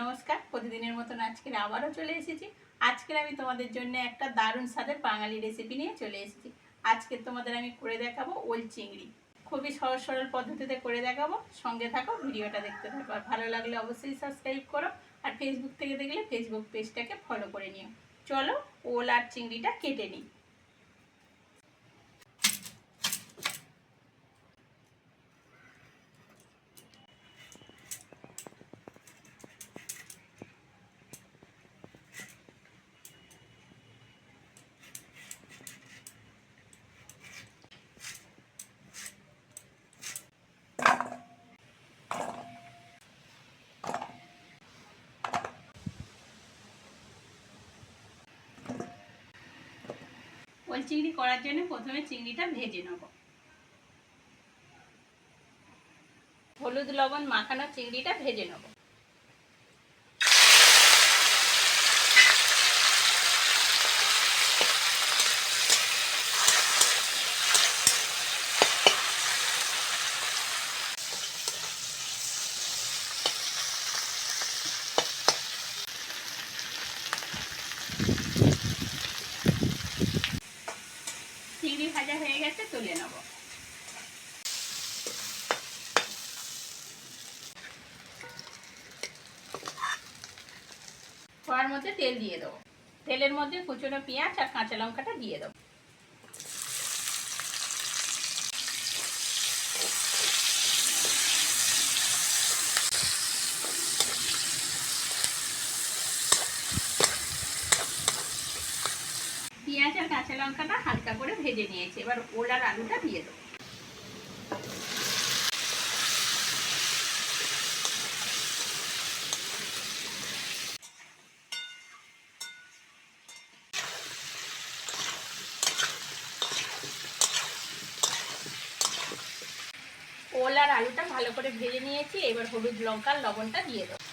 নমস্কার, প্রতিদিনের মতন আজকের আবারও চলে এসেছি। আজকের আমি তোমাদের জন্য একটা দারুণ স্বাদের বাঙালি রেসিপি নিয়ে চলে এসেছি। আজকে তোমাদের আমি করে দেখাবো ওল চিংড়ি। খুবই সহজ, সরল পদ্ধতিতে করে দেখাবো। সঙ্গে থাকো, ভিডিওটা দেখতে থাকো। আর ভালো লাগলে অবশ্যই সাবস্ক্রাইব করো। আর ফেসবুক থেকে দেখলে ফেসবুক পেজটাকে ফলো করে নিও। চলো ওল আর চিংড়িটা কেটে নিই। ওল চিংড়ি করার জন্য প্রথমে চিংড়িটা ভেজে নেব। হলুদ লবণ মাখানো চিংড়িটা ভেজে নেব চিংড়ি ভাজা হয়ে গেছে, তুলে নেব। খোয়ার মধ্যে তেল দিয়ে দেবো। তেলের মধ্যে কুচোনো পেঁয়াজ আর কাঁচা লঙ্কাটা দিয়ে দেবো পেঁয়াজ আর কাঁচা লঙ্কাটা হালকা করে ভেজে নিয়েছি। এবার ওল আর আলুটা দিয়ে দেবো। ওল আর আলুটা ভালো করে ভেজে নিয়েছি। এবার হলুদ লঙ্কার লবণটা দিয়ে দেবো।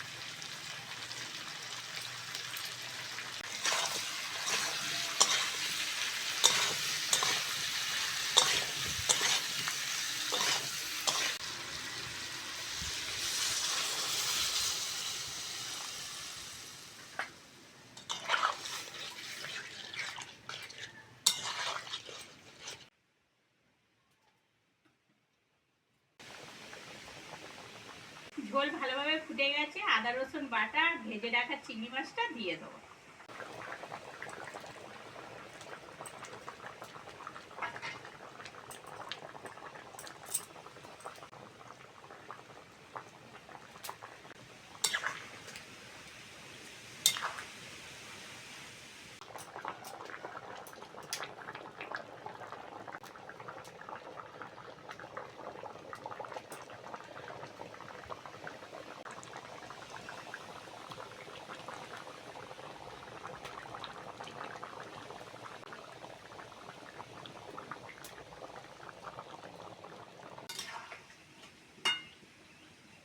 ঝোল ভালোভাবে ফুটে গেছে আদা রসুন বাটা ভেজে রাখা চিংড়ি মাছটা দিয়ে দেবো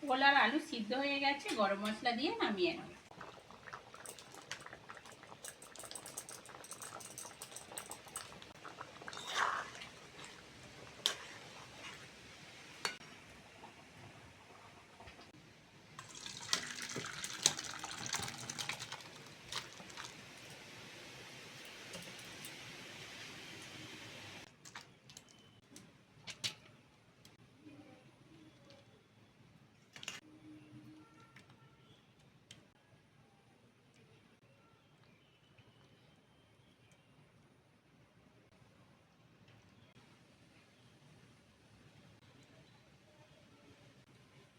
ওল আর আলু সিদ্ধ হয়ে গেছে গরম মশলা দিয়ে নামিয়ে নেব